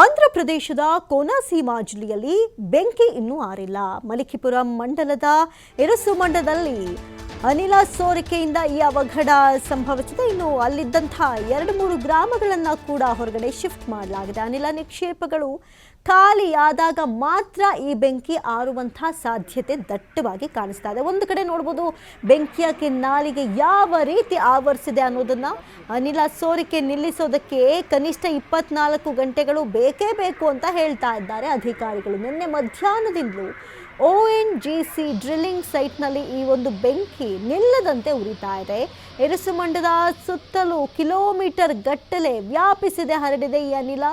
ಆಂಧ್ರ ಕೋನಾಸೀಮಾ ಜಿಲ್ಲೆಯಲ್ಲಿ ಬೆಂಕಿ ಇನ್ನೂ ಆರಿಲ್ಲ. ಮಲಿಕಿಪುರಂ ಮಂಡಲದ ಎರಸುಮಂಡದಲ್ಲಿ ಅನಿಲ ಸೋರಿಕೆಯಿಂದ ಈ ಅವಘಡ ಸಂಭವಿಸಿದೆ. ಇನ್ನು ಅಲ್ಲಿದ್ದಂಥ ಎರಡು ಮೂರು ಗ್ರಾಮಗಳನ್ನು ಕೂಡ ಹೊರಗಡೆ ಶಿಫ್ಟ್ ಮಾಡಲಾಗಿದೆ. ಅನಿಲ ನಿಕ್ಷೇಪಗಳು ಖಾಲಿಯಾದಾಗ ಮಾತ್ರ ಈ ಬೆಂಕಿ ಆರುವಂತಹ ಸಾಧ್ಯತೆ ದಟ್ಟವಾಗಿ ಕಾಣಿಸ್ತಾ ಇದೆ. ಒಂದು ಕಡೆ ನೋಡ್ಬೋದು ಬೆಂಕಿಯ ಕೆನ್ನಾಲಿಗೆ ಯಾವ ರೀತಿ ಆವರಿಸಿದೆ ಅನ್ನೋದನ್ನು ಅನಿಲ ಸೋರಿಕೆ ನಿಲ್ಲಿಸೋದಕ್ಕೆ ಕನಿಷ್ಠ ಇಪ್ಪತ್ನಾಲ್ಕು ಗಂಟೆಗಳು ಬೇಕೇ ಬೇಕು ಅಂತ ಹೇಳ್ತಾ ಇದ್ದಾರೆ ಅಧಿಕಾರಿಗಳು. ನಿನ್ನೆ ಮಧ್ಯಾಹ್ನದಿಂದಲೂ O N G C drilling ಸೈಟ್ನಲ್ಲಿ ಈ ಒಂದು ಬೆಂಕಿ ನಿಲ್ಲದಂತೆ ಉರಿತಾ ಇದೆ. ಎರಸುಮಂಡದ ಸುತ್ತಲೂ ಕಿಲೋಮೀಟರ್ ಗಟ್ಟಲೆ ವ್ಯಾಪಿಸಿದೆ, ಹರಡಿದೆ ಈ ಅನಿಲ.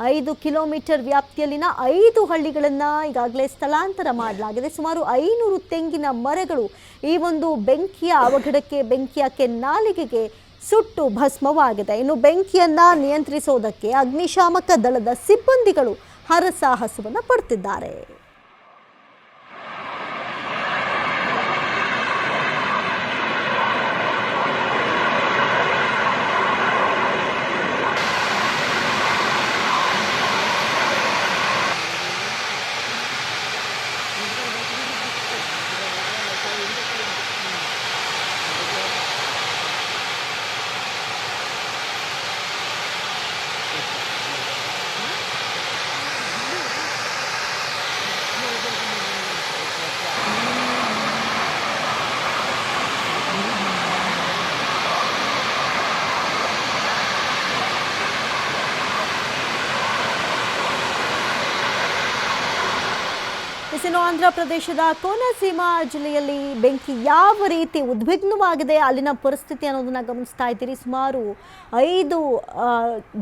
ಐದು ಕಿಲೋಮೀಟರ್ ವ್ಯಾಪ್ತಿಯಲ್ಲಿನ ಐದು ಹಳ್ಳಿಗಳನ್ನು ಈಗಾಗಲೇ ಸ್ಥಳಾಂತರ ಮಾಡಲಾಗಿದೆ. ಸುಮಾರು ಐನೂರು ತೆಂಗಿನ ಮರಗಳು ಈ ಒಂದು ಬೆಂಕಿಯ ಅವಘಡಕ್ಕೆ ಬೆಂಕಿಯ ಕೆನ್ನಾಲಿಗೆಗೆ ಸುಟ್ಟು ಭಸ್ಮವಾಗಿದೆ. ಇನ್ನು ಬೆಂಕಿಯನ್ನ ನಿಯಂತ್ರಿಸೋದಕ್ಕೆ ಅಗ್ನಿಶಾಮಕ ದಳದ ಸಿಬ್ಬಂದಿಗಳು ಹರಸಾಹಸವನ್ನು ಪಡ್ತಿದ್ದಾರೆ. ಇನ್ನು ಆಂಧ್ರ ಪ್ರದೇಶದ ಕೋನಸೀಮಾ ಜಿಲ್ಲೆಯಲ್ಲಿ ಬೆಂಕಿ ಯಾವ ರೀತಿ ಉದ್ವಿಗ್ನವಾಗಿದೆ, ಅಲ್ಲಿನ ಪರಿಸ್ಥಿತಿ ಅನ್ನೋದನ್ನ ಗಮನಿಸ್ತಾ ಇದ್ದೀರಿ. ಸುಮಾರು ಐದು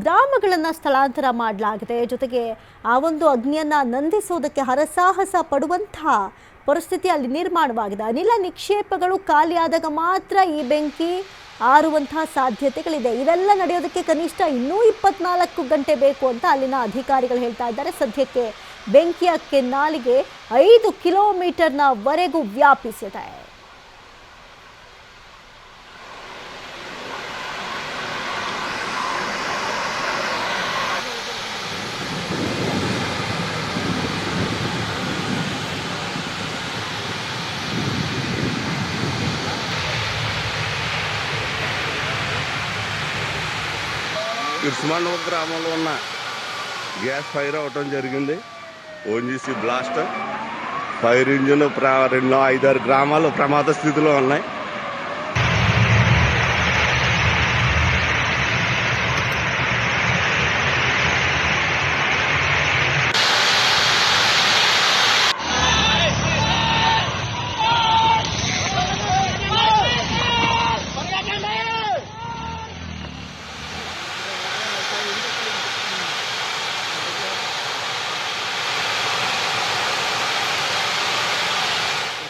ಗ್ರಾಮಗಳನ್ನು ಸ್ಥಳಾಂತರ ಮಾಡಲಾಗಿದೆ. ಜೊತೆಗೆ ಆ ಒಂದು ಅಗ್ನಿಯನ್ನು ನಂದಿಸೋದಕ್ಕೆ ಹರಸಾಹಸ ಪಡುವಂತಹ ಪರಿಸ್ಥಿತಿ ಅಲ್ಲಿ ನಿರ್ಮಾಣವಾಗಿದೆ. ಅನಿಲ ನಿಕ್ಷೇಪಗಳು ಖಾಲಿಯಾದಾಗ ಮಾತ್ರ ಈ ಬೆಂಕಿ ಆರುವಂತಹ ಸಾಧ್ಯತೆಗಳಿದೆ. ಇವೆಲ್ಲ ನಡೆಯೋದಕ್ಕೆ ಕನಿಷ್ಠ ಇನ್ನೂ ಇಪ್ಪತ್ನಾಲ್ಕು ಗಂಟೆ ಬೇಕು ಅಂತ ಅಲ್ಲಿನ ಅಧಿಕಾರಿಗಳು ಹೇಳ್ತಾ ಇದ್ದಾರೆ. ಸದ್ಯಕ್ಕೆ ಬೆಂಕಿಯ ಕೆನ್ನಾಲಿಗೆ ಐದು ಕಿಲೋಮೀಟರ್ನವರೆಗೂ ವ್ಯಾಪಿಸಿದೆ ఇరుసుమండల గ్రామంలో ఉన్న గ్యాస్ ఫైర్ అవటం జరిగింది ఓన్జీసీ బ్లాస్ట్ ఫైర్ ఇంజిన్ ప్ర రెండు ఐదారు గ్రామాలు ప్రమాద స్థితిలో ఉన్నాయి.